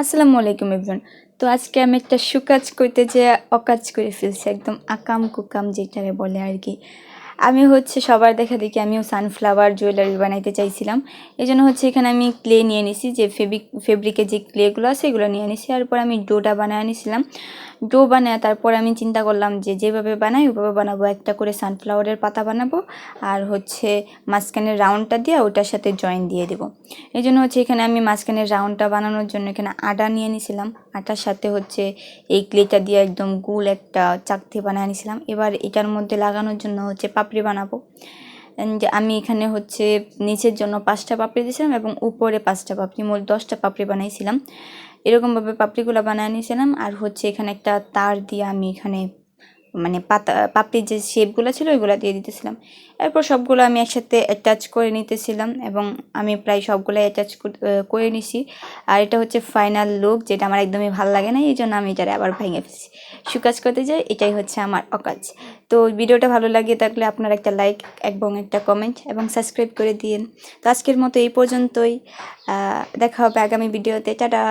আসসালামু আলাইকুম এভরিওয়ান তো আজকে আমি একটা সুকাজ করতে যে অকাজ করে ফেলছি, একদম আকাম কুকাম যেটাকে বলে আর কি। আমি হচ্ছে সবার দেখা দেখি আমিও সানফ্লাওয়ার জুয়েলারি বানাইতে চাইছিলাম। এই জন্য হচ্ছে এখানে আমি ক্লে নিয়ে নিছি, যে ফেব্রিক ফেব্রিকের যে ক্লেগুলো আছে এগুলো নিয়ে নিছি। তারপর আমি ডোটা বানায় নিছিলাম ডো বানায় তারপর আমি চিন্তা করলাম যে যেভাবে বানাই ওইভাবে বানাবো। একটা করে সানফ্লাওয়ারের পাতা বানাবো আর হচ্ছে মাঝখানের রাউন্ডটা দিয়ে ওটার সাথে জয়েন দিয়ে দেবো। এই জন্য হচ্ছে এখানে আমি মাঝখানের রাউন্ডটা বানানোর জন্য এখানে আটা নিয়ে নিয়েছিলাম আটার সাথে হচ্ছে এই ক্লেটা দিয়ে একদম গুল একটা চাকতি বানিয়ে নিয়েছিলাম এবার এটার মধ্যে লাগানোর জন্য হচ্ছে পাপড়ি বানাবো। যে আমি এখানে হচ্ছে নিচের জন্য পাঁচটা পাপড়ি দিয়েছিলাম এবং উপরে পাঁচটা পাপড়ি, মোট দশটা পাপড়ি বানাইছিলাম। এরকমভাবে পাপড়িগুলো বানিয়ে নিয়েছিলাম। আর হচ্ছে এখানে একটা তার দিয়ে আমি এখানে মানে পাতা পাপড়ির যে শেপগুলো ছিল, ওইগুলো দিয়ে দিতেছিলাম। এরপর সবগুলো আমি একসাথে অ্যাটাচ করে নিতেছিলাম এবং আমি প্রায় সবগুলো অ্যাটাচ করে নিছি। আর এটা হচ্ছে ফাইনাল লুক যেটা আমার একদমই ভালো লাগে না এই জন্য আমি এটারে আবার ভেঙে ফেলছি। সুকাজ করতে যাই, এটাই হচ্ছে আমার অকাজ। তো ভিডিওটা ভালো লাগে থাকলে আপনার একটা লাইক এবং একটা কমেন্ট এবং সাবস্ক্রাইব করে দিন তো আজকের মতো এই পর্যন্তই। দেখা হবে আগামী ভিডিওতে টাটা!